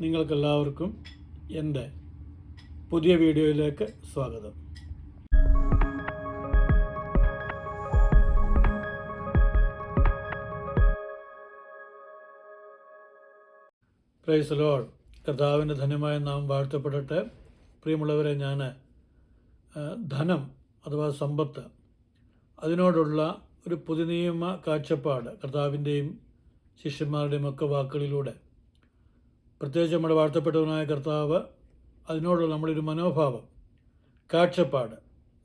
നിങ്ങൾക്കെല്ലാവർക്കും എന്റെ പുതിയ വീഡിയോയിലേക്ക് സ്വാഗതം. പ്രൈസ് ലോഡ് കർത്താവിന്റെ ധന്യമായ നാം വാഴ്ത്തപ്പെടട്ടെ. പ്രിയമുള്ളവരെ ഞാൻ ധനം അഥവാ സമ്പത്ത് അതിനോടുള്ള ഒരു പുതുനിയമ കാഴ്ചപ്പാട് കർത്താവിന്റെയും ശിഷ്യന്മാരുടെയും ഒക്കെ വാക്കുകളിലൂടെ പ്രത്യേകിച്ച് നമ്മുടെ വാഴ്ത്തപ്പെട്ടവനായ കർത്താവ് അതിനോടുള്ള നമ്മളൊരു മനോഭാവം കാഴ്ചപ്പാട്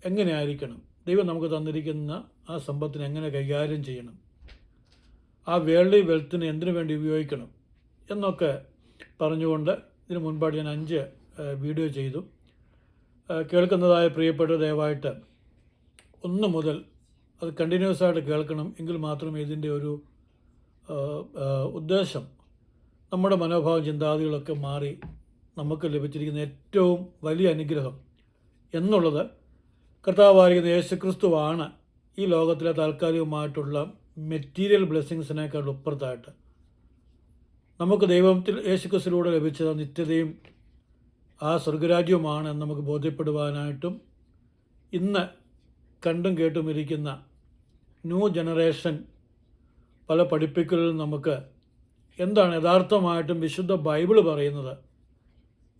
എങ്ങനെയായിരിക്കണം? ദൈവം നമുക്ക് തന്നിരിക്കുന്ന ആ സമ്പത്തിനെ എങ്ങനെ കൈകാര്യം ചെയ്യണം? ആ വേൾഡ് വെൽത്തിനെ എന്തിനു വേണ്ടി ഉപയോഗിക്കണം? എന്നൊക്കെ പറഞ്ഞുകൊണ്ട് ഇതിന് മുൻപായിട്ട് ഞാൻ അഞ്ച് വീഡിയോ ചെയ്തു. കേൾക്കുന്നതായ പ്രിയപ്പെട്ട ദയവായിട്ട് ഒന്ന് മുതൽ അത് കണ്ടിന്യൂസ് ആയിട്ട് കേൾക്കണം എങ്കിൽ മാത്രമേ ഇതിന്റെ ഒരു ഉദ്ദേശം നമ്മുടെ മനോഭാവം ചിന്താഗതികളൊക്കെ മാറി നമുക്ക് ലഭിച്ചിരിക്കുന്ന ഏറ്റവും വലിയ അനുഗ്രഹം എന്നുള്ളത് കർത്താവായിരിക്കുന്ന യേശുക്രിസ്തുവാണ് ഈ ലോകത്തിലെ താൽക്കാലികമായിട്ടുള്ള മെറ്റീരിയൽ ബ്ലെസ്സിങ്സിനേക്കാൾ ഉപ്പുറത്തായിട്ട്. നമുക്ക് ദൈവത്തിൽ യേശുക്രിസ്തുവിലൂടെ ലഭിച്ച നിത്യതയും ആ സ്വർഗരാജ്യവുമാണ് എന്ന് നമുക്ക് ബോധ്യപ്പെടുവാനായിട്ടും ഇന്ന് കണ്ടും കേട്ടും ഇരിക്കുന്ന ന്യൂ ജനറേഷൻ പല പഠിപ്പിക്കലിലും നമുക്ക് എന്താണ് യഥാർത്ഥമായിട്ടും വിശുദ്ധ ബൈബിൾ പറയുന്നത്?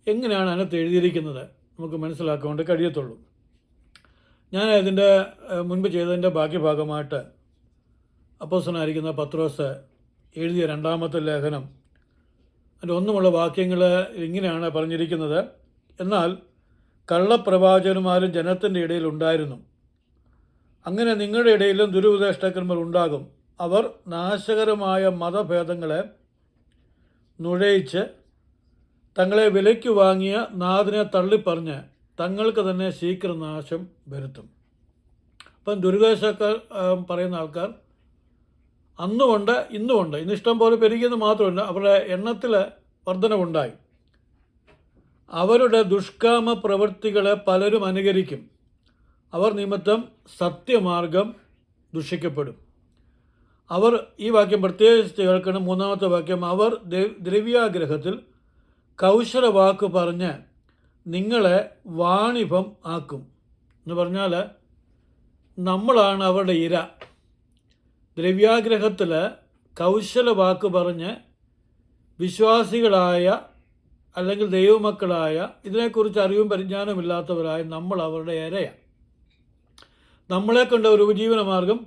എങ്ങനെയാണ് അതിനകത്ത് എഴുതിയിരിക്കുന്നത്? നമുക്ക് മനസ്സിലാക്കുകൊണ്ട് കഴിയത്തുള്ളൂ. ഞാൻ ഇതിന്റെ മുൻപ് ചെയ്തതിന്റെ ബാക്കി ഭാഗമായിട്ട് അപ്പോസനായിരിക്കുന്ന പത്രോസ് എഴുതിയ രണ്ടാമത്തെ ലേഖനം അതിന്റെ ഒന്നുമുള്ള വാക്യങ്ങൾ ഇങ്ങനെയാണ് പറഞ്ഞിരിക്കുന്നത്. എന്നാൽ കള്ളപ്രവാചകന്മാരും ജനത്തിന്റെ ഇടയിൽ ഉണ്ടായിരുന്നു. അങ്ങനെ നിങ്ങളുടെ ഇടയിലും ദുരുപദേഷ്ടാക്കന്മാർ ഉണ്ടാകും. അവർ നാശകരമായ മതഭേദങ്ങളെ നുഴയിച്ച് തങ്ങളെ വിലയ്ക്ക് വാങ്ങിയ നാഥിനെ തള്ളിപ്പറഞ്ഞ് തങ്ങൾക്ക് തന്നെ ശീഘ്രനാശം വരുത്തും. അപ്പം ദുരിതാശ്വാസക്കാർ പറയുന്ന ആൾക്കാർ അന്നുമുണ്ട് ഇന്നുമുണ്ട് ഇന്ന് ഇഷ്ടം പോലെ പെരുകിയെന്ന് മാത്രമല്ല അവരുടെ എണ്ണത്തിൽ വർധനവുണ്ടായി. അവരുടെ ദുഷ്കാമ പ്രവൃത്തികളെ പലരും അനുകരിക്കും. അവർ നിമിത്തം സത്യമാർഗം ദുഷിക്കപ്പെടും. അവർ ഈ വാക്യം പ്രത്യേകിച്ച് കേൾക്കണം മൂന്നാമത്തെ വാക്യം അവർ ദ്ര- ദ്രവ്യാഗ്രഹത്തിൽ കൗശല വാക്ക് പറഞ്ഞ് നിങ്ങളെ വാണിഭം ആക്കും. എന്ന് പറഞ്ഞാൽ നമ്മളാണ് അവരുടെ ഇര. ദ്രവ്യാഗ്രഹത്തിൽ കൗശല വാക്ക് പറഞ്ഞ് വിശ്വാസികളായ അല്ലെങ്കിൽ ദൈവമക്കളായ ഇതിനെക്കുറിച്ച് അറിവും പരിജ്ഞാനമില്ലാത്തവരായ നമ്മൾ അവരുടെ ഇരയാണ് നമ്മളെ കണ്ട ഒരു ഉപജീവന മാർഗം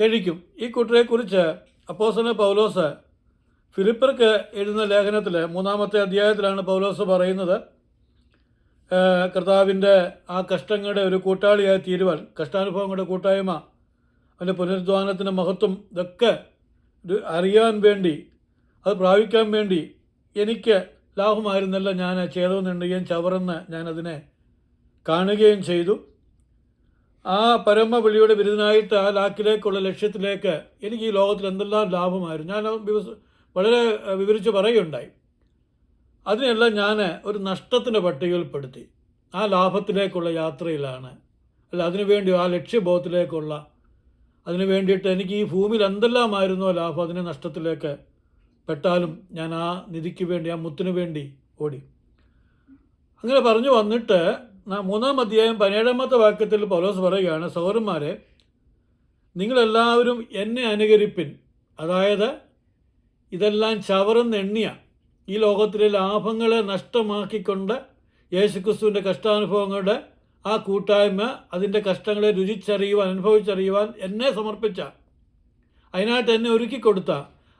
കഴിക്കും. ഈ കൂട്ടരെക്കുറിച്ച് അപ്പോസന പൗലോസ് ഫിലിപ്പർക്ക് എഴുതുന്ന ലേഖനത്തിൽ മൂന്നാമത്തെ അധ്യായത്തിലാണ് പൗലോസ് പറയുന്നത്. കർത്താവിന്റെ ആ കഷ്ടങ്ങളുടെ ഒരു കൂട്ടാളിയായി തീരുവാൻ കഷ്ടാനുഭവങ്ങളുടെ കൂട്ടായ്മ അതിന്റെ പുനരുദ്ധാനത്തിന്റെ മഹത്വം ഇതൊക്കെ അറിയാൻ വേണ്ടി അത് പ്രാപിക്കാൻ വേണ്ടി എനിക്ക് ലാഭമായിരുന്നല്ല ഞാൻ ചെയ്തതെന്നുണ്ടെങ്കിലും ചവറെന്ന് ഞാനതിനെ കാണുകയും ചെയ്തു. ആ പരമ വിളിയുടെ വിരുദ്ധനായിട്ട് ആ ലാക്കിലേക്കുള്ള ലക്ഷ്യത്തിലേക്ക് എനിക്ക് ഈ ലോകത്തിൽ എന്തെല്ലാം ലാഭമായിരുന്നു. ഞാൻ വളരെ വിവരിച്ച് പറയുകയുണ്ടായി. അതിനെല്ലാം ഞാൻ ഒരു നഷ്ടത്തിന്റെ പട്ടികയിൽപ്പെടുത്തി. ആ ലാഭത്തിലേക്കുള്ള യാത്രയിലാണ്. അല്ല അതിനുവേണ്ടി ആ ലക്ഷ്യബോധത്തിലേക്കുള്ള അതിനു വേണ്ടിയിട്ട് എനിക്ക് ഈ ഭൂമിയിൽ എന്തെല്ലാമായിരുന്നോ ലാഭം അതിനെ നഷ്ടത്തിലേക്ക് പെട്ടാലും ഞാൻ ആ നിധിക്ക് വേണ്ടി ആ മുത്തിനു വേണ്ടി ഓടി. അങ്ങനെ പറഞ്ഞു വന്നിട്ട് മൂന്നാം അധ്യായം പതിനേഴാമത്തെ വാക്യത്തിൽ പൗലോസ് പറയുകയാണ് സൗരന്മാരെ നിങ്ങളെല്ലാവരും എന്നെ അനുകരിപ്പിൻ. അതായത് ഇതെല്ലാം ചവറന്ന് എണ്ണിയ ഈ ലോകത്തിലെ ലാഭങ്ങളെ നഷ്ടമാക്കിക്കൊണ്ട് യേശുക്രിസ്തുവിന്റെ കഷ്ടാനുഭവങ്ങളുടെ ആ കൂട്ടായ്മ അതിന്റെ കഷ്ടങ്ങളെ രുചിച്ചറിയുവാൻ അനുഭവിച്ചറിയുവാൻ എന്നെ സമർപ്പിച്ച. അതിനായിട്ട് എന്നെ ഒരുക്കി കൊടുത്ത.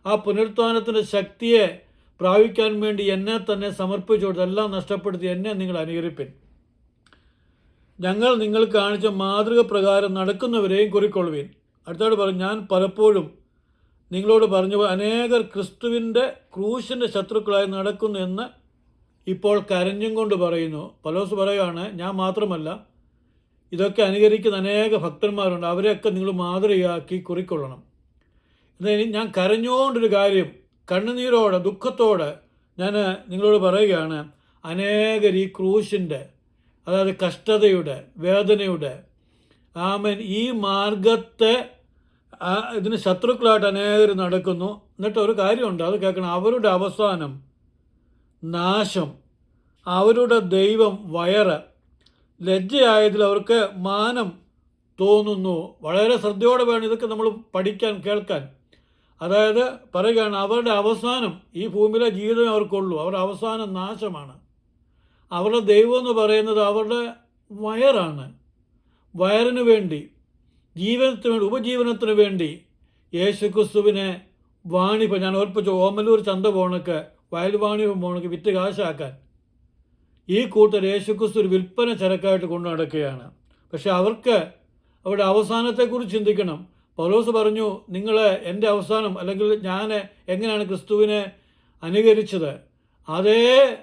ആ പുനരുത്ഥാനത്തിന്റെ ശക്തിയെ പ്രാപിക്കാൻ വേണ്ടി എന്നെ തന്നെ സമർപ്പിച്ചു കൊടുത്ത്. എല്ലാം നഷ്ടപ്പെടുത്തി എന്നെ നിങ്ങൾ അനുകരിപ്പിൻ. ഞങ്ങൾ നിങ്ങൾ കാണിച്ച മാതൃക പ്രകാരം നടക്കുന്നവരെയും കുറിക്കൊള്ളുവീൻ. അടുത്തോട് പറഞ്ഞു ഞാൻ പലപ്പോഴും നിങ്ങളോട് പറഞ്ഞു അനേകർ ക്രിസ്തുവിന്റെ ക്രൂശിന്റെ ശത്രുക്കളായി നടക്കുന്നു എന്ന് ഇപ്പോൾ കരഞ്ഞും കൊണ്ട് പറയുന്നു. പലോസ് പറയുകയാണ് ഞാൻ മാത്രമല്ല ഇതൊക്കെ അനുകരിക്കുന്ന അനേക ഭക്തന്മാരുണ്ട്. അവരെയൊക്കെ നിങ്ങൾ മാതൃകയാക്കി കുറിക്കൊള്ളണം. എന്നാൽ ഞാൻ കരഞ്ഞുകൊണ്ടൊരു കാര്യം കണ്ണുനീരോടെ ദുഃഖത്തോടെ ഞാൻ നിങ്ങളോട് പറയുകയാണ് അനേകർ ഈ ക്രൂശിന്റെ അതായത് കഷ്ടതയുടെ വേദനയുടെ ആമൻ ഈ മാർഗത്തെ ഇതിന് ശത്രുക്കളായിട്ട് അനേകർ നടക്കുന്നു. എന്നിട്ട് ഒരു കാര്യമുണ്ട് അത് കേൾക്കണം. അവരുടെ അവസാനം നാശം അവരുടെ ദൈവം വയറ് ലജ്ജയായതിൽ അവർക്ക് മാനം തോന്നുന്നു. വളരെ ശ്രദ്ധയോടെ വേണം ഇതൊക്കെ നമ്മൾ പഠിക്കാൻ കേൾക്കാൻ. അതായത് പറയുകയാണ് അവരുടെ അവസാനം ഈ ഭൂമിയിലെ ജീവിതം അവർക്കുള്ളൂ. അവരുടെ അവസാനം നാശമാണ്. അവരുടെ ദൈവം എന്ന് പറയുന്നത് അവരുടെ വയറാണ്. വയറിന് വേണ്ടി ജീവനത്തിന് വേണ്ടി ഉപജീവനത്തിന് വേണ്ടി യേശുക്രിസ്തുവിനെ വാണിപ്പം ഞാൻ ഓർപ്പിച്ച ഓമലൂർ ചന്ത പോണക്ക് വയൽ വാണി പോണക്ക് വിറ്റ് കാശാക്കാൻ ഈ കൂട്ടർ യേശുക്രിസ്തു ഒരു വിൽപ്പന ചരക്കായിട്ട് കൊണ്ടു നടക്കുകയാണ്. പക്ഷെ അവർക്ക് അവരുടെ അവസാനത്തെക്കുറിച്ച് ചിന്തിക്കണം. പൗലോസ് പറഞ്ഞു നിങ്ങൾ എന്റെ അവസാനം അല്ലെങ്കിൽ ഞാൻ എങ്ങനെയാണ് ക്രിസ്തുവിനെ അനുകരിച്ചത്? അതേ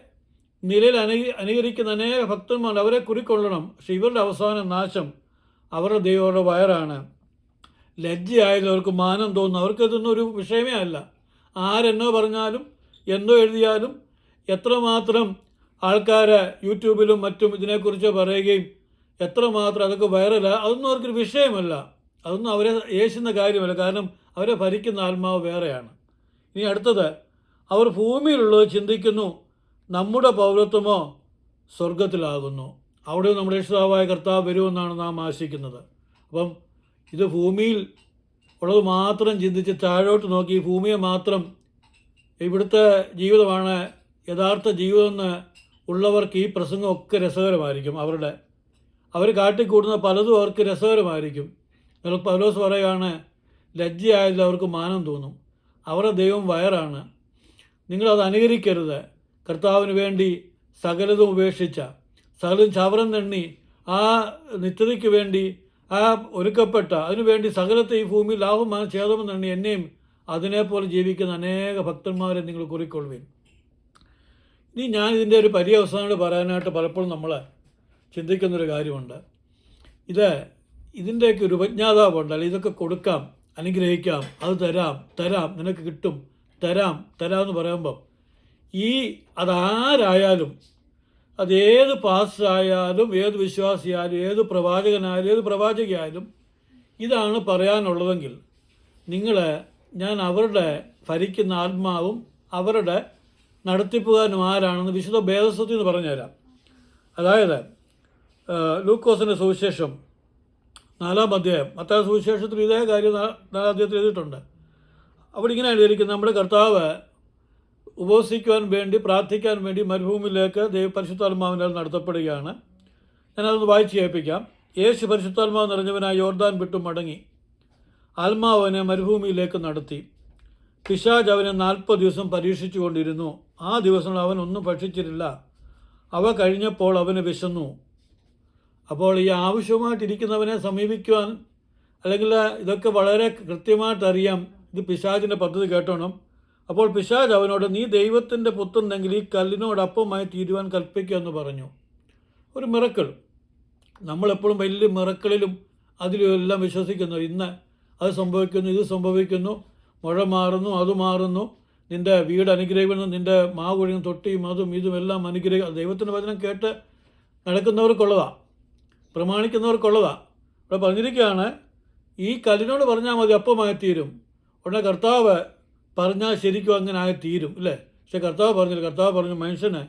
നിലയിൽ അനു അനുകരിക്കുന്ന അനേക ഭക്തന്മാർ അവരെ കുറിക്കൊള്ളണം പക്ഷെ ഇവരുടെ അവസാന നാശം അവരുടെ ദൈവങ്ങളുടെ വയറാണ്. ലജ്ജയായാലും അവർക്ക് മാനം തോന്നുന്നു അവർക്ക് ഇതൊന്നും ഒരു വിഷയമേ അല്ല. ആരെന്നോ പറഞ്ഞാലും എന്തോ എഴുതിയാലും എത്രമാത്രം ആൾക്കാർ യൂട്യൂബിലും മറ്റും ഇതിനെക്കുറിച്ച് പറയുകയും എത്രമാത്രം അതൊക്കെ വയറല്ല അതൊന്നും അവർക്കൊരു വിഷയമല്ല. അതൊന്നും അവരെ യേശുന്ന കാര്യമല്ല. കാരണം അവരെ ഭരിക്കുന്ന ആത്മാവ് വേറെയാണ്. ഇനി അടുത്തത് അവർ ഭൂമിയിലുള്ളത് ചിന്തിക്കുന്നു. നമ്മുടെ പൗരത്വമോ സ്വർഗത്തിലാകുന്നു അവിടെ നമ്മുടെ രക്ഷിതാവായ കർത്താവ് വരുമെന്നാണ് നാം ആശിക്കുന്നത്. അപ്പം ഇത് ഭൂമിയിൽ ഉള്ളത് മാത്രം ചിന്തിച്ച് താഴോട്ട് നോക്കി ഭൂമിയെ മാത്രം ഇവിടുത്തെ ജീവിതമാണ് യഥാർത്ഥ ജീവിതമെന്ന് ഉള്ളവർക്ക് ഈ പ്രസംഗമൊക്കെ രസകരമായിരിക്കും. അവരുടെ അവർ കാട്ടിക്കൂട്ടുന്ന പലതും അവർക്ക് രസകരമായിരിക്കും. പൗലോസ് പറയുകയാണ് ലജ്ജയായതിൽ അവർക്ക് മാനം തോന്നും. അവരുടെ ദൈവം വയറാണ്. നിങ്ങളത് അനുകരിക്കരുത്. കർത്താവിന് വേണ്ടി സകലതും ഉപേക്ഷിച്ച സകലതും ചവറം തണ്ണി ആ നിത്യതയ്ക്ക് വേണ്ടി ആ ഒരുക്കപ്പെട്ട അതിനുവേണ്ടി സകലത്തെ ഈ ഭൂമി ലാഭമാണ് ഛേദം തണ്ണി എന്നെയും അതിനെപ്പോലെ ജീവിക്കുന്ന അനേക ഭക്തന്മാരെ നിങ്ങൾ കുറിക്കൊള്ളുവിൻ. ഇനി ഞാൻ ഇതിന്റെ ഒരു പര്യവസാനം പറയാനായിട്ട് പലപ്പോഴും നമ്മൾ ചിന്തിക്കുന്നൊരു കാര്യമുണ്ട്. ഇത് ഇതിന്റെയൊക്കെ ഒരു ഉപജ്ഞാതാവുണ്ട് അല്ലെങ്കിൽ ഇതൊക്കെ കൊടുക്കാം അനുഗ്രഹിക്കാം അത് തരാം തരാം നിനക്ക് കിട്ടും തരാം തരാം എന്ന് പറയുമ്പം ഈ അതാരായാലും അതേത് പാസ്റ്റായാലും ഏത് വിശ്വാസിയായാലും ഏത് പ്രവാചകനായാലും ഏത് പ്രവാചകയായാലും ഇതാണ് പറയാനുള്ളതെങ്കിൽ നിങ്ങൾ ഞാൻ അവരുടെ ഭരിക്കുന്ന ആത്മാവും അവരുടെ നടത്തിപ്പുകാരനും ആരാണെന്ന് വിശുദ്ധ ഭേദസ്വത്തിൽ നിന്ന് പറഞ്ഞുതരാം. അതായത് ലൂക്കോസിന്റെ സുവിശേഷം നാലാം അധ്യായം മത്തായ സുവിശേഷത്തിൽ ഇതേ കാര്യം നാലാം അധ്യായത്തിൽ എഴുതിയിട്ടുണ്ട്. അവിടെ ഇങ്ങനെ എഴുതിയിരിക്കുന്നത് നമ്മുടെ കർത്താവ് ഉപവസിക്കുവാൻ വേണ്ടി പ്രാർത്ഥിക്കാൻ വേണ്ടി മരുഭൂമിയിലേക്ക് ദൈവ പരിശുദ്ധാത്മാവിനാൽ നടത്തപ്പെടുകയാണ്. ഞാനതൊന്ന് വായിച്ചു കേൾപ്പിക്കാം. യേശു പരിശുദ്ധാത്മാവ് നിറഞ്ഞവനായ യോർദാൻ വിട്ടു മടങ്ങി. ആത്മാവ് അവനെ മരുഭൂമിയിലേക്ക് നടത്തി. പിശാജ് അവനെ നാൽപ്പത് ദിവസം പരീക്ഷിച്ചു കൊണ്ടിരുന്നു ആ ദിവസങ്ങൾ അവൻ ഒന്നും ഭക്ഷിച്ചിട്ടില്ല. അവ കഴിഞ്ഞപ്പോൾ അവന് വിശന്നു. അപ്പോൾ ഈ ആവശ്യമായിട്ടിരിക്കുന്നവനെ സമീപിക്കുവാൻ അല്ലെങ്കിൽ ഇതൊക്കെ വളരെ കൃത്യമായിട്ട് അറിയാം ഇത് പിശാജിന്റെ പദ്ധതി കേട്ടോണം. അപ്പോൾ പിശാജ് അവനോട് നീ ദൈവത്തിന്റെ പുത്തുണ്ടെങ്കിൽ ഈ കല്ലിനോട് അപ്പമായി തീരുവാൻ കൽപ്പിക്കുക എന്ന് പറഞ്ഞു. ഒരു മിറക്കൾ നമ്മളെപ്പോഴും വലിയ മിറക്കളിലും അതിലും എല്ലാം വിശ്വസിക്കുന്നു. ഇന്ന് അത് സംഭവിക്കുന്നു ഇത് സംഭവിക്കുന്നു. മഴ മാറുന്നു അത് മാറുന്നു. നിന്റെ വീട് അനുഗ്രഹിക്കുന്നു നിന്റെ മാവ് കൊഴിയുന്ന തൊട്ടിയും അതും ഇതും എല്ലാം അനുഗ്രഹിക്കും ദൈവത്തിന്റെ വചനം കേട്ട് നടക്കുന്നവർക്കുള്ളതാണ് പ്രമാണിക്കുന്നവർക്കുള്ളതാണ് ഇവിടെ പറഞ്ഞിരിക്കുകയാണ് ഈ കല്ലിനോട് പറഞ്ഞാൽ മതി അപ്പമായി തീരും. ഉടനെ കർത്താവ് പറഞ്ഞാൽ ശരിക്കും അങ്ങനെ ആയി തീരും അല്ലേ? പക്ഷെ കർത്താവ് പറഞ്ഞില്ല കർത്താവ് പറഞ്ഞു മനുഷ്യന്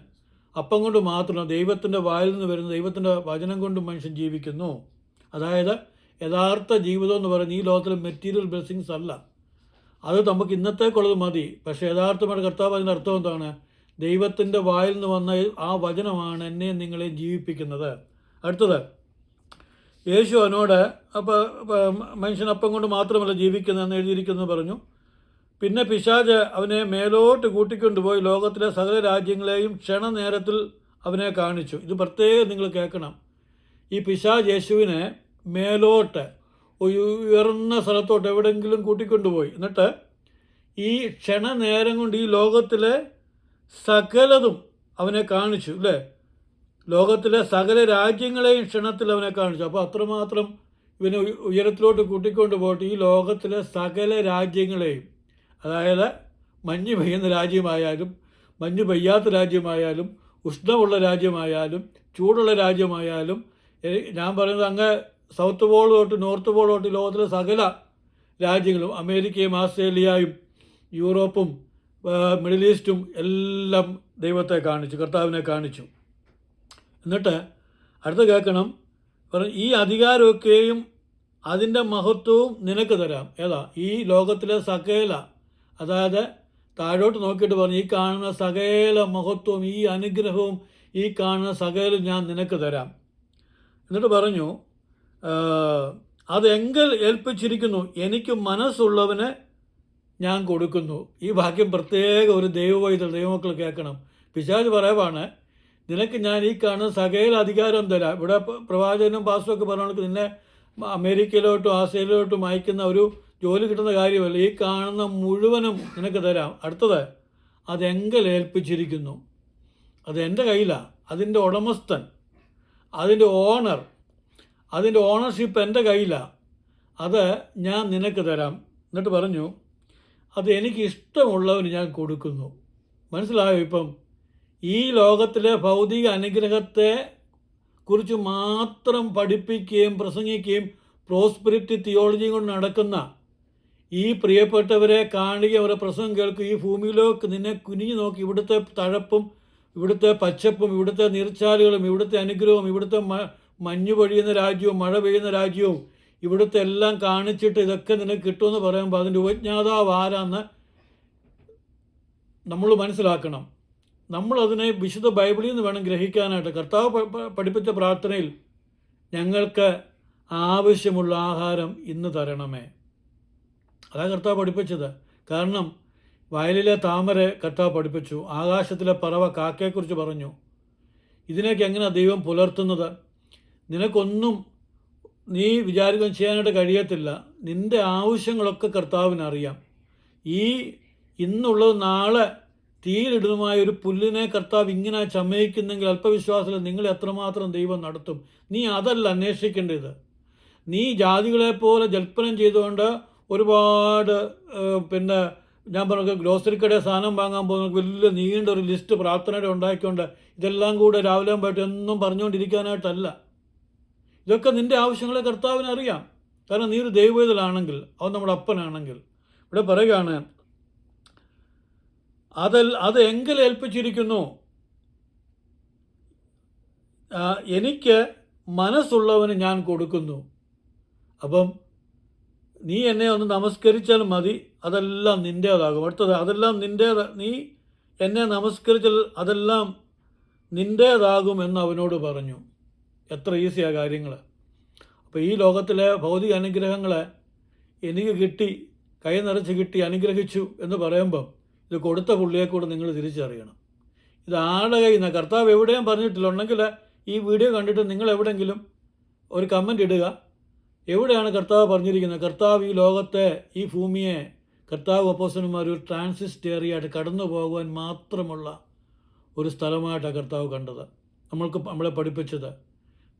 അപ്പം കൊണ്ട് മാത്രമല്ല ദൈവത്തിന്റെ വായിൽ നിന്ന് വരുന്ന ദൈവത്തിന്റെ വചനം കൊണ്ട് മനുഷ്യൻ ജീവിക്കുന്നു. അതായത് യഥാർത്ഥ ജീവിതം എന്ന് പറയുന്നത് ഈ ലോകത്തിലെ മെറ്റീരിയൽ ബ്ലെസ്സിങ്സ് അല്ല. അത് നമുക്ക് ഇന്നത്തേക്കുള്ളത് മതി. പക്ഷേ യഥാർത്ഥമായിട്ട് കർത്താവ് അതിന്റെ അർത്ഥം എന്താണ്? ദൈവത്തിന്റെ വായിൽ നിന്ന് വന്ന ആ വചനമാണ് എന്നെയും നിങ്ങളെ ജീവിപ്പിക്കുന്നത്. അടുത്തത് യേശു അവനോട് മനുഷ്യൻ അപ്പം കൊണ്ട് മാത്രമല്ല ജീവിക്കുന്നതെന്ന് എഴുതിയിരിക്കുന്നു പറഞ്ഞു. പിന്നെ പിശാജ് അവനെ മേലോട്ട് കൂട്ടിക്കൊണ്ടുപോയി ലോകത്തിലെ സകല രാജ്യങ്ങളെയും ക്ഷണനേരത്തിൽ അവനെ കാണിച്ചു. ഇത് പ്രത്യേകം നിങ്ങൾ കേൾക്കണം. ഈ പിശാജ് യേശുവിനെ മേലോട്ട് ഉയർന്ന സ്ഥലത്തോട്ട് എവിടെയെങ്കിലും കൂട്ടിക്കൊണ്ടുപോയി. എന്നിട്ട് ഈ ക്ഷണനേരം കൊണ്ട് ഈ ലോകത്തിലെ സകലതും അവനെ കാണിച്ചു അല്ലേ? ലോകത്തിലെ സകല രാജ്യങ്ങളെയും ക്ഷണത്തിൽ അവനെ കാണിച്ചു. അപ്പോൾ അത്രമാത്രം ഇവനെ ഉയരത്തിലോട്ട് കൂട്ടിക്കൊണ്ടു പോയിട്ട് ഈ ലോകത്തിലെ സകല രാജ്യങ്ങളെയും അതായത് മഞ്ഞ് പെയ്യുന്ന രാജ്യമായാലും മഞ്ഞ് പെയ്യാത്ത രാജ്യമായാലും ഉഷ്ണമുള്ള രാജ്യമായാലും ചൂടുള്ള രാജ്യമായാലും ഞാൻ പറയുന്നത് അങ്ങ് സൗത്ത് പോൾ തൊട്ട് നോർത്ത് പോൾ തൊട്ട് ലോകത്തിലെ സകല രാജ്യങ്ങളും അമേരിക്കയും ആസ്ട്രേലിയയും യൂറോപ്പും മിഡിൽ ഈസ്റ്റും എല്ലാം ദൈവത്തെ കാണിച്ചു കർത്താവിനെ കാണിച്ചു. എന്നിട്ട് അടുത്ത കേൾക്കണം ഈ അധികാരമൊക്കെയും അതിന്റെ മഹത്വവും നിനക്ക് തരാം. ഏതാ? ഈ ലോകത്തിലെ സകല അതായത് താഴോട്ട് നോക്കിയിട്ട് പറഞ്ഞു ഈ കാണുന്ന സകല മഹത്വവും ഈ അനുഗ്രഹവും ഈ കാണുന്ന സകലും ഞാൻ നിനക്ക് തരാം. എന്നിട്ട് പറഞ്ഞു അതെങ്കൽ ഏൽപ്പിച്ചിരിക്കുന്നു. എനിക്ക് മനസ്സുള്ളവന് ഞാൻ കൊടുക്കുന്നു. ഈ വാക്യം പ്രത്യേക ഒരു ദൈവവൈദ്യ ദൈവമക്കൾ കേൾക്കണം. പിശാജ് പറയവാണ് നിനക്ക് ഞാൻ ഈ കാണുന്ന സകല അധികാരം തരാം. ഇവിടെ പ്രവാചകനും പാസ്റ്ററൊക്കെ പറഞ്ഞു നിന്നെ അമേരിക്കയിലോട്ടും ആസ്ട്രേലിയയിലോട്ടും അയക്കുന്ന ഒരു ജോലി കിട്ടുന്ന കാര്യമല്ല. ഈ കാണുന്ന മുഴുവനും നിനക്ക് തരാം. അടുത്തത് അതെങ്കിൽ ഏൽപ്പിച്ചിരിക്കുന്നു അത് എന്റെ കയ്യിലാണ് അതിന്റെ ഉടമസ്ഥൻ അതിന്റെ ഓണർ അതിന്റെ ഓണർഷിപ്പ് എന്റെ കയ്യിലാണ് അത് ഞാൻ നിനക്ക് തരാം. എന്നിട്ട് പറഞ്ഞു അത് എനിക്ക് ഇഷ്ടമുള്ളവന് ഞാൻ കൊടുക്കുന്നു. മനസ്സിലായോ ഇപ്പം? ഈ ലോകത്തിലെ ഭൗതിക അനുഗ്രഹത്തെ കുറിച്ച് മാത്രം പഠിപ്പിക്കുകയും പ്രസംഗിക്കുകയും പ്രോസ്പിരിറ്റി തിയോളജിയും കൊണ്ട് നടക്കുന്ന ഈ പ്രിയപ്പെട്ടവരെ കാണുകയും അവരുടെ പ്രസംഗം കേൾക്കുകയും ഈ ഭൂമിയിലേക്ക് നിന്നെ കുനിഞ്ഞു നോക്കി. ഇവിടുത്തെ തഴപ്പും ഇവിടുത്തെ പച്ചപ്പും ഇവിടുത്തെ നീർച്ചാലുകളും ഇവിടുത്തെ അനുഗ്രഹവും ഇവിടുത്തെ മഞ്ഞു പൊഴിയുന്ന രാജ്യവും മഴ പെയ്യുന്ന രാജ്യവും ഇവിടുത്തെ എല്ലാം കാണിച്ചിട്ട് ഇതൊക്കെ നിനക്ക് കിട്ടുമെന്ന് പറയുമ്പോൾ അതിന്റെ ഉപജ്ഞാതാവ് ആരാന്ന് നമ്മൾ മനസ്സിലാക്കണം. നമ്മളതിനെ വിശുദ്ധ ബൈബിളിൽ നിന്ന് വേണം ഗ്രഹിക്കാനായിട്ട്. കർത്താവ് പഠിപ്പിച്ച പ്രാർത്ഥനയിൽ ഞങ്ങൾക്ക് ആവശ്യമുള്ള ആഹാരം ഇന്ന് തരണമേ. അതാ കർത്താവ് പഠിപ്പിച്ചത്. കാരണം വയലിലെ താമര കർത്താവ് പഠിപ്പിച്ചു. ആകാശത്തിലെ പറവ കാക്കയെക്കുറിച്ച് പറഞ്ഞു. ഇതിനൊക്കെ എങ്ങനെയാണ് ദൈവം പുലർത്തുന്നത്? നിനക്കൊന്നും നീ വിചാരിക്കുകയും ചെയ്യാനായിട്ട് കഴിയത്തില്ല. നിന്റെ ആവശ്യങ്ങളൊക്കെ കർത്താവിനറിയാം. ഈ ഇന്നുള്ളത് നാളെ തീയിലിടുന്നതുമായ ഒരു പുല്ലിനെ കർത്താവ് ഇങ്ങനെ ചമയിക്കുന്നെങ്കിൽ അല്പവിശ്വാസത്തിൽ നിങ്ങൾ എത്രമാത്രം ദൈവം നടത്തും? നീ അതല്ല അന്വേഷിക്കേണ്ടത്. നീ ജാതികളെപ്പോലെ ജൽപ്പനം ചെയ്തുകൊണ്ട് ഒരുപാട് പിന്നെ ഞാൻ പറഞ്ഞ ഗ്രോസറി കടയിൽ സാധനം വാങ്ങാൻ പോകുന്ന വലിയ നീണ്ട ഒരു ലിസ്റ്റ് പ്രാർത്ഥനയുടെ ഉണ്ടാക്കിക്കൊണ്ട് ഇതെല്ലാം കൂടെ രാവിലെ പോയിട്ട് എന്നും പറഞ്ഞുകൊണ്ടിരിക്കാനായിട്ടല്ല. ഇതൊക്കെ നിന്റെ ആവശ്യങ്ങളെ കർത്താവിന് അറിയാം കാരണം നീ ഒരു ദൈവവേദലാണെങ്കിൽ അവൻ നമ്മുടെ അപ്പനാണെങ്കിൽ. ഇവിടെ പറയുകയാണ് അതൽ അത് എങ്കിൽ ഏൽപ്പിച്ചിരിക്കുന്നു. എനിക്ക് മനസ്സുള്ളവന് ഞാൻ കൊടുക്കുന്നു. അപ്പം നീ എന്നെ ഒന്ന് നമസ്കരിച്ചാൽ മതി അതെല്ലാം നിന്റേതാകും അടുത്തത് അതെല്ലാം നിന്റേതാ നീ എന്നെ നമസ്കരിച്ചാൽ അതെല്ലാം നിന്റേതാകും എന്ന് അവനോട് പറഞ്ഞു. എത്ര ഈസിയാണ് കാര്യങ്ങൾ അപ്പോൾ ഈ ലോകത്തിലെ ഭൗതിക അനുഗ്രഹങ്ങളെ എനിക്ക് കിട്ടി കൈ നിറച്ച് കിട്ടി അനുഗ്രഹിച്ചു എന്ന് പറയുമ്പം ഇത് കൊടുത്ത പുള്ളിയെ കൂടെ നിങ്ങൾ തിരിച്ചറിയണം. ഇത് ആളുടെ കയ്യിൽ നിന്ന്? കർത്താവ് എവിടെയും പറഞ്ഞിട്ടില്ല. ഉണ്ടെങ്കിൽ ഈ വീഡിയോ കണ്ടിട്ട് നിങ്ങൾ എവിടെയെങ്കിലും ഒരു കമന്റ് ഇടുക. എവിടെയാണ് കർത്താവ് പറഞ്ഞിരിക്കുന്നത്? കർത്താവ് ഈ ലോകത്തെ ഈ ഭൂമിയെ കർത്താവ് അപ്പോസന്മാർ ഒരു ട്രാൻസിസ്റ്റേറിയായിട്ട് കടന്നു പോകുവാൻ മാത്രമുള്ള ഒരു സ്ഥലമായിട്ടാണ് കർത്താവ് കണ്ടത്. നമ്മൾക്ക് നമ്മളെ പഠിപ്പിച്ചത്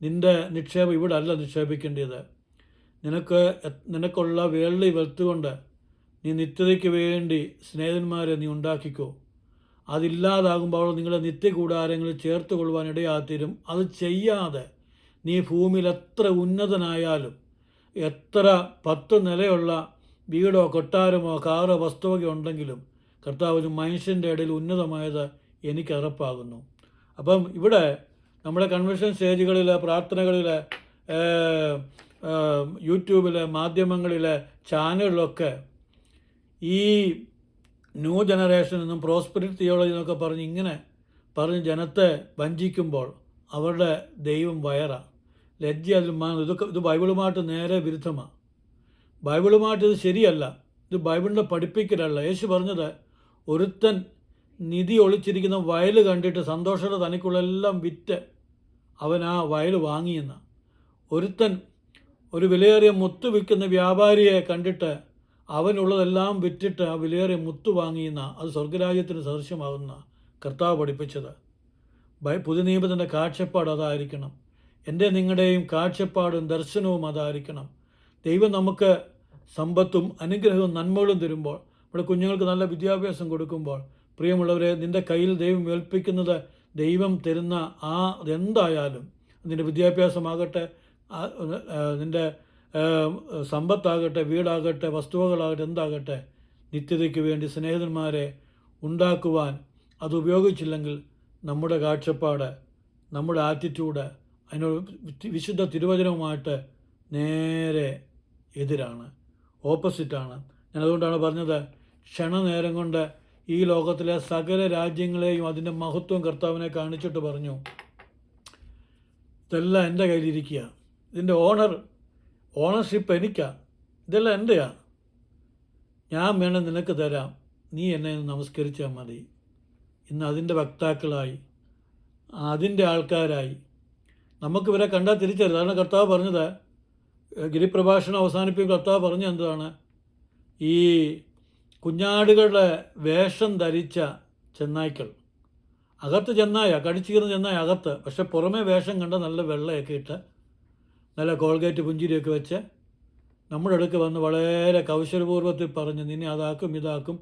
നിന്റെ നിക്ഷേപം ഇവിടെ അല്ല നിക്ഷേപിക്കേണ്ടത്. നിനക്ക് നിനക്കുള്ള വേൾഡി വെത്തുകൊണ്ട് നീ നിത്യതയ്ക്ക് വേണ്ടി സ്നേഹിതന്മാരെ നീ ഉണ്ടാക്കിക്കോ. അതില്ലാതാകുമ്പോൾ നിങ്ങളെ നിത്യകൂടാരങ്ങളിൽ ചേർത്ത് കൊള്ളുവാൻ അത് ചെയ്യാതെ നീ ഭൂമിയിൽ എത്ര ഉന്നതനായാലും എത്ര പത്ത് നിലയുള്ള വീടോ കൊട്ടാരമോ കാറോ വസ്തുവകയോ ഉണ്ടെങ്കിലും കർത്താവിന് മനുഷ്യന്റെ ഇടയിൽ ഉന്നതമായത് എനിക്ക് ഉറപ്പാകുന്നു അപ്പം ഇവിടെ നമ്മുടെ കൺവെൻഷൻ സ്റ്റേജുകളിൽ പ്രാർത്ഥനകളിൽ യൂട്യൂബിൽ മാധ്യമങ്ങളിൽ ചാനലിലൊക്കെ ഈ ന്യൂ ജനറേഷൻ എന്നും പ്രോസ്പെരിറ്റി തിയോളജി എന്നൊക്കെ പറഞ്ഞ് ഇങ്ങനെ പറഞ്ഞ് ജനത്തെ വഞ്ചിക്കുമ്പോൾ അവരുടെ ദൈവം വയറാണ് ലജ്ജ അതിൽ മാ ഇതൊക്കെ ഇത് ബൈബിളുമായിട്ട് നേരെ വിരുദ്ധമാണ് ബൈബിളുമായിട്ട് ഇത് ശരിയല്ല. ഇത് ബൈബിളിന്റെ പഠിപ്പിക്കലല്ല. യേശു പറഞ്ഞത് ഒരുത്തൻ നിധി ഒളിച്ചിരിക്കുന്ന വയൽ കണ്ടിട്ട് സന്തോഷത്തോടെ തനിക്കുള്ളെല്ലാം വിറ്റ് അവൻ ആ വയൽ വാങ്ങിയെന്ന ഒരുത്തൻ ഒരു വിലയേറിയ മുത്ത് വിൽക്കുന്ന വ്യാപാരിയെ കണ്ടിട്ട് അവനുള്ളതെല്ലാം വിറ്റിട്ട് ആ വിലയേറിയ മുത്ത് വാങ്ങിയെന്ന അത് സ്വർഗരാജ്യത്തിന് സദൃശ്യമാകുന്ന കർത്താവ് പഠിപ്പിച്ചത്. പുതിയ നിയമത്തിന്റെ കാഴ്ചപ്പാട് അതായിരിക്കണം. എന്റെ നിങ്ങളുടെയും കാഴ്ചപ്പാടും ദർശനവും അതായിരിക്കണം ദൈവം നമുക്ക് സമ്പത്തും അനുഗ്രഹവും നന്മകളും തരുമ്പോൾ നമ്മുടെ കുഞ്ഞുങ്ങൾക്ക് നല്ല വിദ്യാഭ്യാസം കൊടുക്കുമ്പോൾ പ്രിയമുള്ളവരെ നിന്റെ കയ്യിൽ ദൈവം ഏൽപ്പിക്കുന്നത് ദൈവം തരുന്ന ആ എന്തായാലും നിന്റെ വിദ്യാഭ്യാസമാകട്ടെ നിന്റെ സമ്പത്താകട്ടെ വീടാകട്ടെ വസ്തുവകളാകട്ടെ എന്താകട്ടെ നിത്യതയ്ക്ക് വേണ്ടി സ്നേഹിതന്മാരെ ഉണ്ടാക്കുവാൻ അത് ഉപയോഗിച്ചില്ലെങ്കിൽ നമ്മുടെ കാഴ്ചപ്പാട് നമ്മുടെ ആറ്റിറ്റ്യൂഡ് അതിനോട് വിശുദ്ധ തിരുവചനവുമായിട്ട് നേരെ എതിരാണ്. ഓപ്പോസിറ്റാണ്. ഞാൻ അതുകൊണ്ടാണ് പറഞ്ഞത് ക്ഷണനേരം കൊണ്ട് ഈ ലോകത്തിലെ സകല രാജ്യങ്ങളെയും അതിന്റെ മഹത്വം കർത്താവിനെ കാണിച്ചിട്ട് പറഞ്ഞു ഇതെല്ലാം എന്റെ കയ്യിലിരിക്കുക. ഇതിന്റെ ഓണർ ഓണർഷിപ്പ് എനിക്കാ. ഇതെല്ലാം എന്റെയാണ് ഞാൻ വേണം നിനക്ക് തരാം. നീ എന്നെ നമസ്കരിച്ചാൽ മതി. ഇന്ന് അതിന്റെ വക്താക്കളായി അതിന്റെ ആൾക്കാരായി നമുക്ക് ഇവരെ കണ്ടാൽ തിരിച്ചറിയാം. കാരണം കർത്താവ് പറഞ്ഞത്. ഗിരിപ്രഭാഷണം അവസാനിപ്പിക്കും കർത്താവ് പറഞ്ഞ എന്താണ്? ഈ കുഞ്ഞാടുകളുടെ വേഷം ധരിച്ച ചെന്നായ്ക്കൾ. അകത്ത് ചെന്നായ കടിച്ചീർന്ന് ചെന്നായ അകത്ത് പക്ഷെ പുറമേ വേഷം കണ്ട നല്ല വെള്ളയൊക്കെ ഇട്ട് നല്ല കോൾഗേറ്റ് പുഞ്ചിരിയൊക്കെ വെച്ച് നമ്മുടെ അടുക്ക് വന്ന് വളരെ കൗശലപൂർവത്തിൽ പറഞ്ഞ് നിന്നെ അതാക്കും ഇതാക്കും.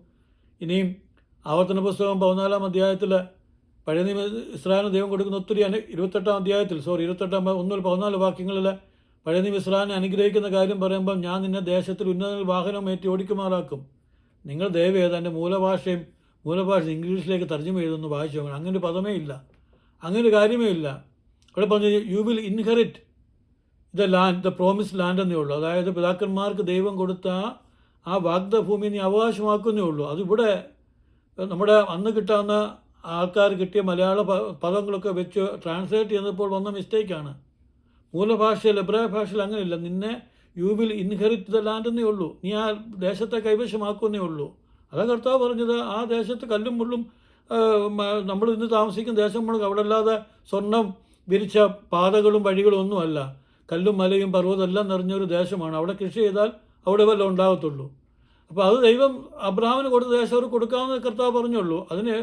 ഇനിയും ആവർത്തന പുസ്തകം പതിനാലാം അധ്യായത്തിൽ പഴയ നിയമ ഇസ്രായേലിന് ദൈവം കൊടുക്കുന്ന ഒത്തിരി അനു ഇരുപത്തെട്ടാം അധ്യായത്തിൽ സോറി ഇരുപത്തെട്ടാം ഒന്നിൽ പതിനാല് വാക്യങ്ങളിൽ പഴയ നിയമ ഇസ്രായേലിനെ അനുഗ്രഹിക്കുന്ന കാര്യം പറയുമ്പം ഞാൻ നിന്നെ ദേശത്തിൽ ഉന്നത വാഹനം ഏറ്റി ഓടിക്കുമാറാക്കും. നിങ്ങൾ ദയവ് ചെയ്ത് എന്റെ മൂലഭാഷയും മൂലഭാഷ ഇംഗ്ലീഷിലേക്ക് തർജമ ചെയ്തെന്ന് വായിച്ചു അങ്ങനെ ഒരു പദമേ ഇല്ല. അങ്ങനെ ഒരു കാര്യമേ ഇല്ല. അവിടെ പറഞ്ഞു you will inherit the land the promise land എന്നേ ഉള്ളൂ. അതായത് പിതാക്കന്മാർക്ക് ദൈവം കൊടുത്ത ആ വാഗ്ദഭൂമി നീ അവകാശമാക്കുന്നേ ഉള്ളൂ. അതിവിടെ നമ്മുടെ അന്ന് കിട്ടാവുന്ന ആൾക്കാർ കിട്ടിയ മലയാള പദങ്ങളൊക്കെ വെച്ച് ട്രാൻസ്ലേറ്റ് ചെയ്യുന്നപ്പോൾ വന്ന മിസ്റ്റേക്കാണ് മൂലഭാഷയിൽ എബ്രായ ഭാഷയിൽ അങ്ങനെയില്ല. നിന്നെ you will inherit the land എന്നേ ഉള്ളൂ. നീ ആ ദേശത്തെ കൈവശമാക്കുന്നേ ഉള്ളൂ. അതാ കർത്താവ് പറഞ്ഞത് ആ ദേശത്ത് കല്ലും മുള്ളും നമ്മൾ ഇന്ന് താമസിക്കുന്ന ദേശം മുഴുവൻ അവിടെ അല്ലാതെ സ്വർണം വിരിച്ച പാതകളും വഴികളും ഒന്നുമല്ല. കല്ലും മലയും പർവതം എല്ലാം നിറഞ്ഞൊരു ദേശമാണ്. അവിടെ കൃഷി ചെയ്താൽ അവിടെ വല്ലതും ഉണ്ടാകത്തുള്ളൂ. അപ്പോൾ അത് ദൈവം അബ്രാഹാമിന് കൊടുത്ത ദേശം അവർ കൊടുക്കാമെന്ന് കർത്താവ് പറഞ്ഞുള്ളൂ. അതിന്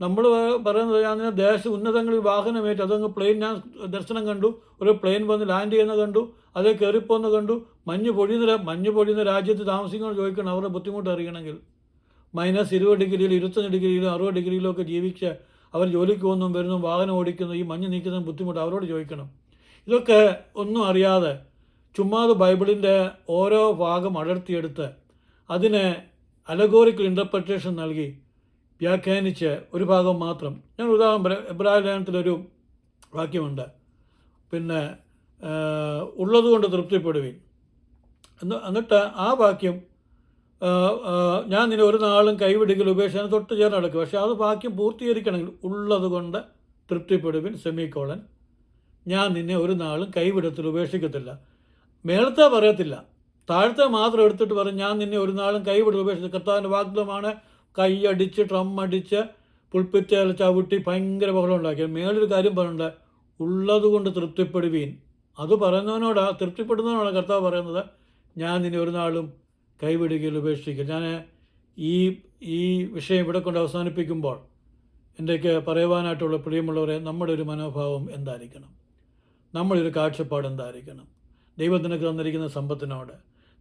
നമ്മൾ പറയുന്നത് ഞാൻ ദേശ ഉന്നതങ്ങളിൽ വാഹനമേറ്റ് അതങ്ങ് പ്ലെയിൻ ഞാൻ ദർശനം കണ്ടു. ഒരു പ്ലെയിൻ വന്ന് ലാൻഡ് ചെയ്യുന്ന കണ്ടു. അത് കയറിപ്പോന്ന് കണ്ടു. മഞ്ഞ് പൊഴിയുന്ന മഞ്ഞ് പൊഴിയുന്ന രാജ്യത്ത് താമസിക്കണം ചോദിക്കണം അവരുടെ ബുദ്ധിമുട്ട് അറിയണമെങ്കിൽ. മൈനസ് ഇരുപത് ഡിഗ്രിയിൽ ഇരുപത്തഞ്ച് ഡിഗ്രിയിലും അറുപത് ഡിഗ്രിയിലും ഒക്കെ ജീവിച്ച് അവർ ജോലിക്ക് പോകുന്നതും വരുന്നു വാഹനം ഓടിക്കുന്നു ഈ മഞ്ഞ് നീക്കുന്ന ബുദ്ധിമുട്ട് അവരോട് ചോദിക്കണം. ഇതൊക്കെ ഒന്നും അറിയാതെ ചുമ്മാത് ബൈബിളിന്റെ ഓരോ ഭാഗം അടർത്തിയെടുത്ത് അതിനെ അലഗോറിക്കൽ ഇന്റർപ്രറ്റേഷൻ നൽകി. വ്യാഖ്യാനിച്ച് ഒരു ഭാഗം മാത്രം. ഞാൻ ഉദാഹരണം ലേഖനത്തിലൊരു വാക്യമുണ്ട്. പിന്നെ ഉള്ളതുകൊണ്ട് തൃപ്തിപ്പെടുവി എന്ന് എന്നിട്ട് ആ വാക്യം ഞാൻ നിന്നെ ഒരു നാളും കൈവിടുകിൽ ഉപേക്ഷിക്കാൻ തൊട്ട് ചേർന്ന് നടക്കും. പക്ഷേ അത് വാക്യം പൂർത്തീകരിക്കണമെങ്കിൽ ഉള്ളതുകൊണ്ട് തൃപ്തിപ്പെടുവിൻ. സെമിക്കോളൻ ഞാൻ നിന്നെ ഒരു നാളും കൈവിടത്തിൽ ഉപേക്ഷിക്കത്തില്ല. മേളത്തെ പറയത്തില്ല. താഴത്തെ മാത്രം എടുത്തിട്ട് പറയും ഞാൻ നിന്നെ ഒരു നാളും കൈവിടൽ ഉപേക്ഷിച്ചു കർത്താവിന്റെ വാഗ്ദമാണ് കൈയടിച്ച് ട്രം അടിച്ച് പുൽപ്പിറ്റയിൽ ചവിട്ടി ഭയങ്കര ബഹളം ഉണ്ടാക്കി. മേളൊരു കാര്യം പറയണ്ട ഉള്ളതുകൊണ്ട് തൃപ്തിപ്പെടുവീൻ. അത് പറയുന്നവനോടാ തൃപ്തിപ്പെടുന്നവനോടാണ് കർത്താവ് പറയുന്നത്. ഞാൻ ഇനി ഒരു നാളും കൈവിടുകയിൽ ഉപേക്ഷിക്കും ഞാൻ ഈ ഈ വിഷയം ഇവിടെ കൊണ്ട് അവസാനിപ്പിക്കുമ്പോൾ എന്റെയൊക്കെ പറയുവാനായിട്ടുള്ള പ്രിയമുള്ളവരെ നമ്മുടെ ഒരു മനോഭാവം എന്തായിരിക്കണം? നമ്മളൊരു കാഴ്ചപ്പാട് എന്തായിരിക്കണം? ദൈവം നിനക്ക് തന്നിരിക്കുന്ന സമ്പത്തിനോട്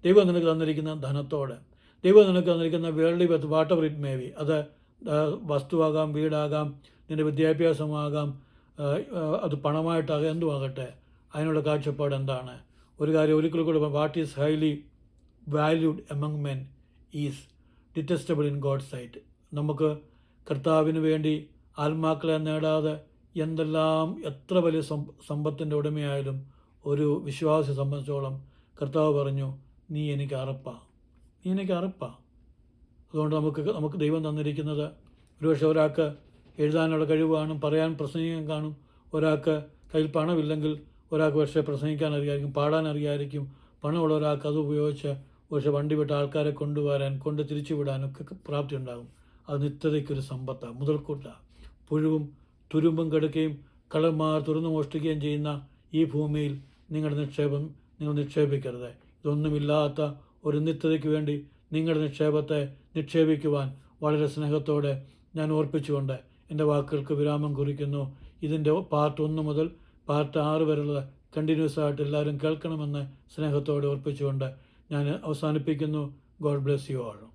ദൈവം നിനക്ക് തന്നിരിക്കുന്ന ധനത്തോട് ദൈവം നിനക്ക് തന്നിരിക്കുന്ന world with water it may be. അത് വസ്തുവാകാം വീടാകാം നിന്റെ വിദ്യാഭ്യാസമാകാം അത് പണമായിട്ടാകാം എന്തുമാകട്ടെ അതിനുള്ള കാഴ്ചപ്പാട് എന്താണ്? ഒരു കാര്യം ഒരിക്കൽ കൂടെ what is highly valued among men is detestable in God sight. നമുക്ക് കർത്താവിന് വേണ്ടി ആത്മാക്കളെ നേടാതെ എന്തെല്ലാം എത്ര വലിയ സമ്പത്തിന്റെ ഉടമയായാലും ഒരു വിശ്വാസി സംബന്ധിച്ചോളം കർത്താവ് പറഞ്ഞു നീ എനിക്ക് അറപ്പാ. നീ എനിക്ക് അതുകൊണ്ട് നമുക്ക് നമുക്ക് ദൈവം തന്നിരിക്കുന്നത് ഒരുപക്ഷെ ഒരാൾക്ക് എഴുതാനുള്ള കഴിവ് കാണും പറയാൻ പ്രസംഗിക്കാൻ കാണും. ഒരാൾക്ക് കയ്യിൽ പണമില്ലെങ്കിൽ ഒരാൾക്ക് പക്ഷേ പ്രസംഗിക്കാൻ അറിയായിരിക്കും പാടാൻ അറിയായിരിക്കും. പണമുള്ള ഒരാൾക്ക് അത് ഉപയോഗിച്ച് പക്ഷേ വണ്ടി വിട്ട ആൾക്കാരെ കൊണ്ടുവരാൻ കൊണ്ട് തിരിച്ചു വിടാനൊക്കെ പ്രാപ്തി ഉണ്ടാകും. അത് നിത്യതയ്ക്കൊരു സമ്പത്താണ് മുതൽക്കൂട്ടാണ് പുഴുവും തുരുമ്പും കെടുക്കുകയും കള്ളന്മാർ തുറന്നു മോഷ്ടിക്കുകയും ചെയ്യുന്ന ഈ ഭൂമിയിൽ നിങ്ങളുടെ നിക്ഷേപം നിങ്ങൾ നിക്ഷേപിക്കരുത്. ഇതൊന്നുമില്ലാത്ത ഒരു നിത്യതയ്ക്ക് വേണ്ടി നിങ്ങളുടെ നിക്ഷേപത്തെ നിക്ഷേപിക്കുവാൻ വളരെ സ്നേഹത്തോടെ ഞാൻ ഓർപ്പിച്ചുകൊണ്ട് എന്റെ വാക്കുകൾക്ക് വിരാമം കുറിക്കുന്നു. ഇതിന്റെ പാർട്ട് ഒന്ന് മുതൽ പാർട്ട് ആറ് വരെയുള്ള കണ്ടിന്യൂസ് ആയിട്ട് എല്ലാവരും കേൾക്കണമെന്ന് സ്നേഹത്തോടെ ഓർപ്പിച്ചുകൊണ്ട് ഞാൻ അവസാനിപ്പിക്കുന്നു. God bless you all